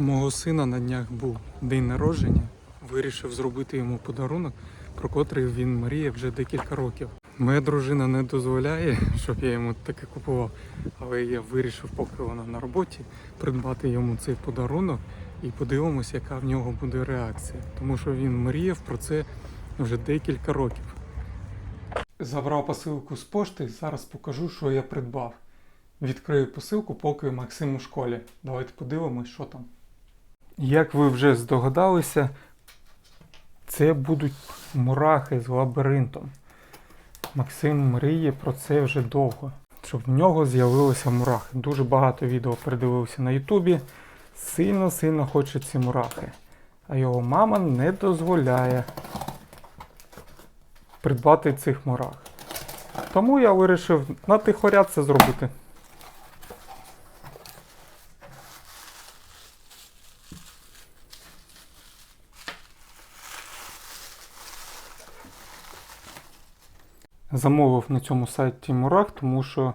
Мого сина на днях був день народження. Вирішив зробити йому подарунок, про котрий він мріє вже декілька років. Моя дружина не дозволяє, щоб я йому таке купував, але я вирішив, поки вона на роботі, придбати йому цей подарунок і подивимося, яка в нього буде реакція. Тому що він мріяв про це вже декілька років. Забрав посилку з пошти, зараз покажу, що я придбав. Відкрию посилку, поки Максим у школі. Давайте подивимось, що там. Як ви вже здогадалися, це будуть мурахи з лабіринтом. Максим мріє про це вже довго. Щоб в нього з'явилися мурахи. Дуже багато відео передивився на Ютубі. Сильно-сильно хоче ці мурахи. А його мама не дозволяє придбати цих мурах. Тому я вирішив на тихоряд це зробити. Замовив на цьому сайті мурах, тому що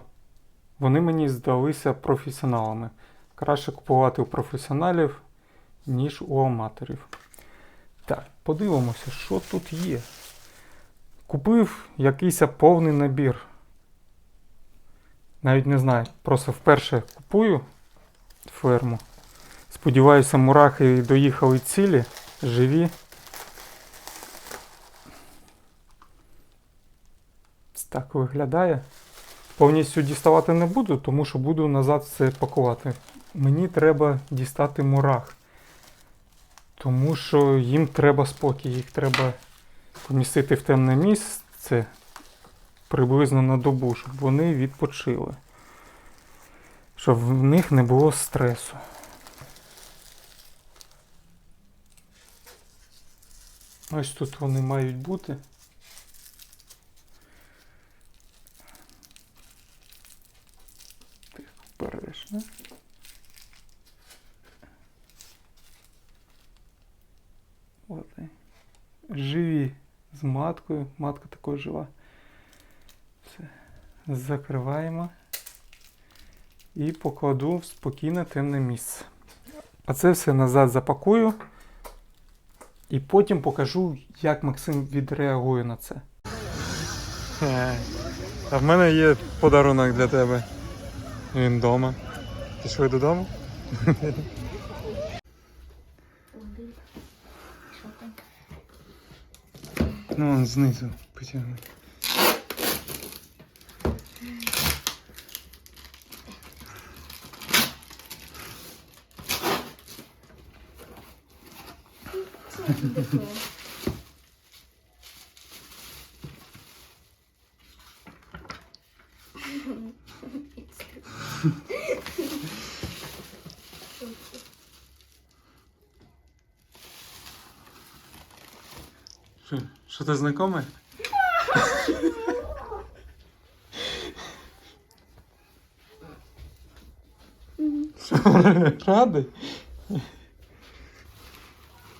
вони мені здалися професіоналами. Краще купувати у професіоналів, ніж у аматорів. Так, подивимося, що тут є. Купив якийсь повний набір. Навіть не знаю, просто вперше купую ферму. Сподіваюся, мурахи доїхали цілі, живі. Так виглядає. Повністю діставати не буду, тому що буду назад все пакувати. Мені треба дістати мурах. Тому що їм треба спокій, їх треба помістити в темне місце приблизно на добу, щоб вони відпочили. Щоб в них не було стресу. Ось тут вони мають бути. Так, обережно. От. вони. Живі з маткою. Матка також жива. Все. Закриваємо. І покладу в спокійне темне місце. А це все назад запакую. І потім покажу, як Максим відреагує на це. А в мене є подарунок для тебе. Він вдома. Пішли додому? Один. Що там? Ну, он знизу потягни. Це таке. Знайомий? Що, радий?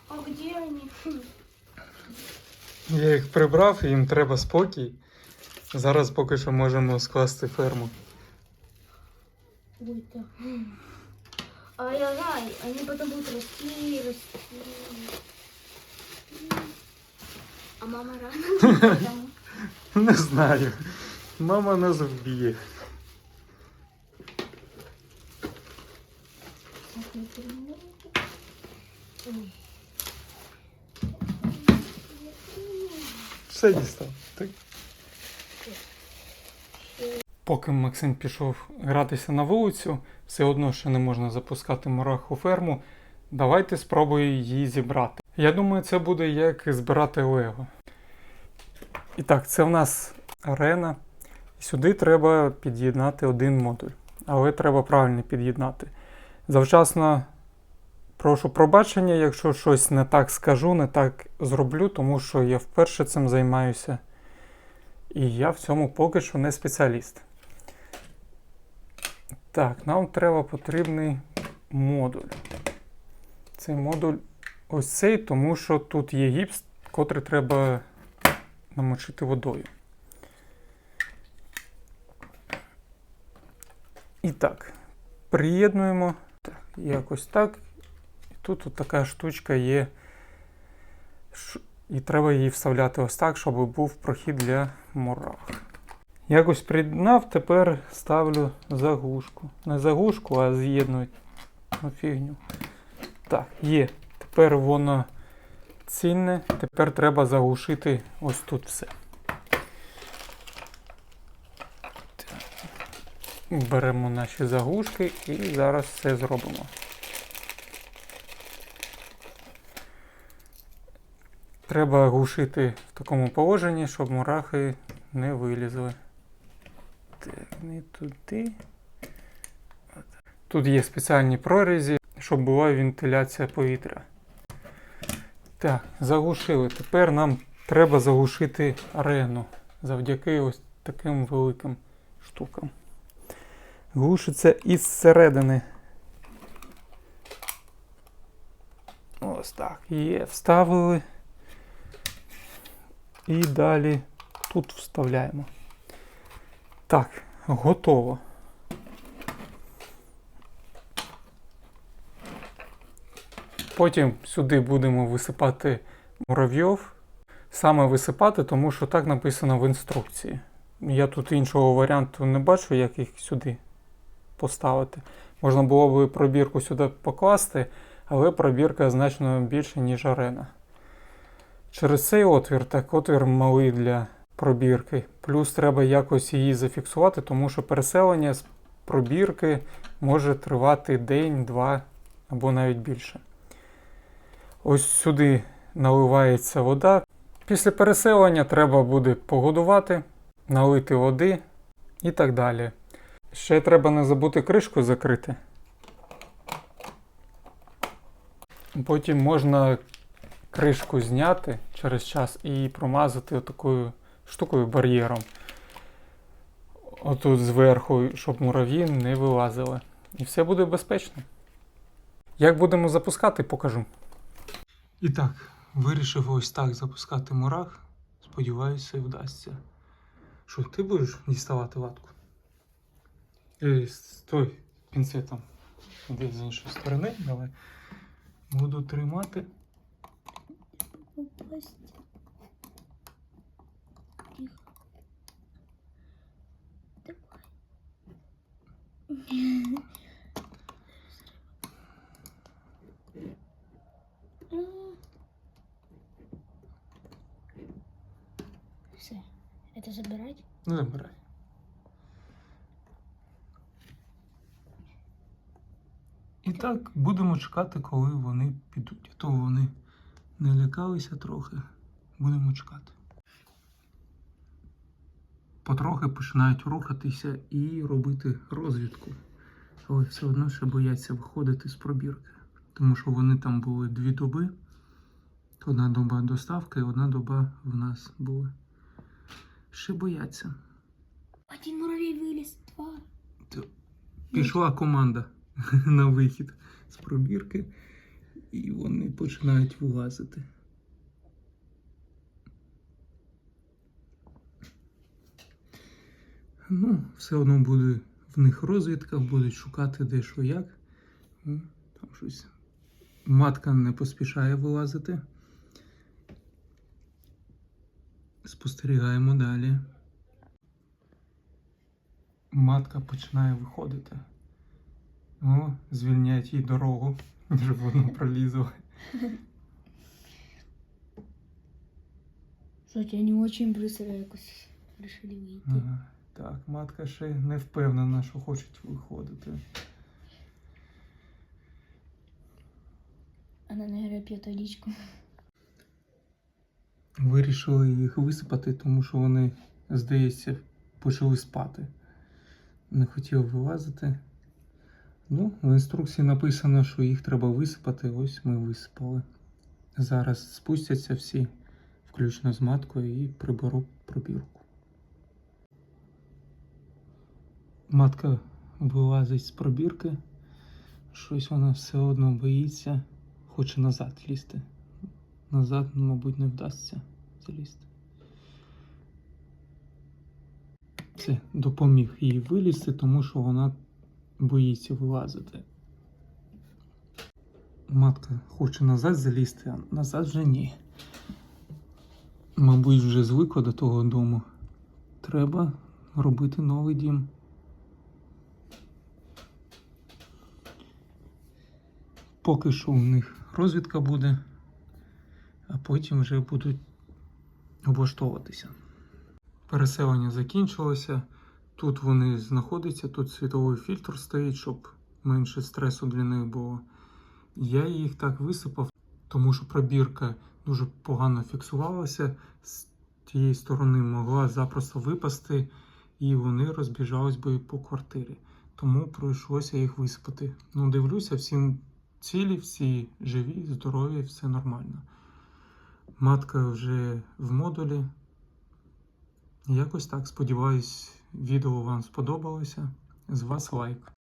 А где они? Я їх прибрав, їм треба спокій. Зараз поки що можемо скласти ферму. Ой, да. А я знаю, они потом будут расти, расти. А мама рано? Потому- Не знаю. Мама нас вб'є. Все дістав. Так. Поки Максим пішов гратися на вулицю, все одно ще не можна запускати мурах у ферму. Давайте спробую її зібрати. Я думаю, це буде як збирати Лего. І так, це в нас арена. Сюди треба під'єднати один модуль. Але треба правильно під'єднати. Завчасно прошу пробачення, якщо щось не так скажу, не так зроблю, тому що я вперше цим займаюся. І я в цьому поки що не спеціаліст. Так, нам треба потрібний модуль. Цей модуль ось цей, тому що тут є гіпс, котрий треба намочити водою. І так, приєднуємо так, якось так. І тут от така штучка є. І треба її вставляти ось так, щоб був прохід для мурах. Якось приєднав, тепер ставлю заглушку. Не заглушку, а з'єднують ну, фігню. Так, є. Тепер воно цільне. Тепер треба заглушити ось тут все. Беремо наші заглушки і зараз все зробимо. Треба глушити в такому положенні, щоб мурахи не вилізли. Так, не туди. Тут є спеціальні прорізі, щоб була вентиляція повітря. Так, заглушили. Тепер нам треба заглушити арену завдяки ось таким великим штукам. Глушиться із середини. Ось так. Є, вставили. І далі тут вставляємо. Так, готово. Потім сюди будемо висипати муравйов. Саме висипати, тому що так написано в інструкції. Я тут іншого варіанту не бачу, як їх сюди поставити. Можна було б пробірку сюди покласти, але пробірка значно більше, ніж арена. Через цей отвір, так отвір малий для пробірки. Плюс треба якось її зафіксувати, тому що переселення з пробірки може тривати день, два або навіть більше. Ось сюди наливається вода. Після переселення треба буде погодувати, налити води і так далі. Ще треба не забути кришку закрити. Потім можна кришку зняти через час і промазати такою штукою бар'єром. Отут зверху, щоб мурав'ї не вилазили. І все буде безпечно. Як будемо запускати, покажу. І так, вирішив ось так запускати мурах. Сподіваюся, вдасться. Що, ти будеш діставати ватку? Е, Стой пінцетом. Іди з іншої сторони, давай. Буду тримати. Тихо. Давай. Все. Это забирать? Ну, забирай. І так будемо чекати, коли вони підуть. А то вони не лякалися трохи. Будемо чекати. Потрохи починають рухатися і робити розвідку. Але все одно ще бояться виходити з пробірки. Тому що вони там були дві доби. Одна доба доставки, одна доба в нас була. Ще бояться. Один муравей вылез, два. Пішла команда на вихід з пробірки, і вони починають вилазити. Ну, все одно буде в них розвідка, будуть шукати де що як. Там щось. Матка не поспішає вилазити. Спостерігаємо далі. Матка починає виходити. О, звільняють їй дорогу, щоб вона пролізла. Кстати, они очень быстро якось решили выйти. Ага. Так, матка ще не впевнена, що хочуть виходити. Она, наверное, пьет водичку. Вирішили їх висипати, тому що вони, здається, почали спати. Не хотів вилазити. Ну, в інструкції написано, що їх треба висипати. Ось ми висипали. Зараз спустяться всі, включно з маткою, і приберу пробірку. Матка вилазить з пробірки. Щось вона все одно боїться, хоче назад лізти. Назад, мабуть, не вдасться залізти. Це допоміг їй вилізти, тому що вона боїться вилазити. Матка хоче назад залізти, а назад вже ні. Мабуть, вже звикла до того дому. Треба робити новий дім. Поки що у них розвідка буде, а потім вже будуть облаштовуватися. Переселення закінчилося. Тут вони знаходяться, тут світовий фільтр стоїть, щоб менше стресу для них було. Я їх так висипав, тому що пробірка дуже погано фіксувалася. З тієї сторони могла запросто випасти, і вони розбіжались би по квартирі. Тому прийшлося їх висипати. Ну, дивлюся, всі цілі, всі живі, здорові, все нормально. Матка вже в модулі. Якось так. Сподіваюсь, відео вам сподобалося. З вас лайк.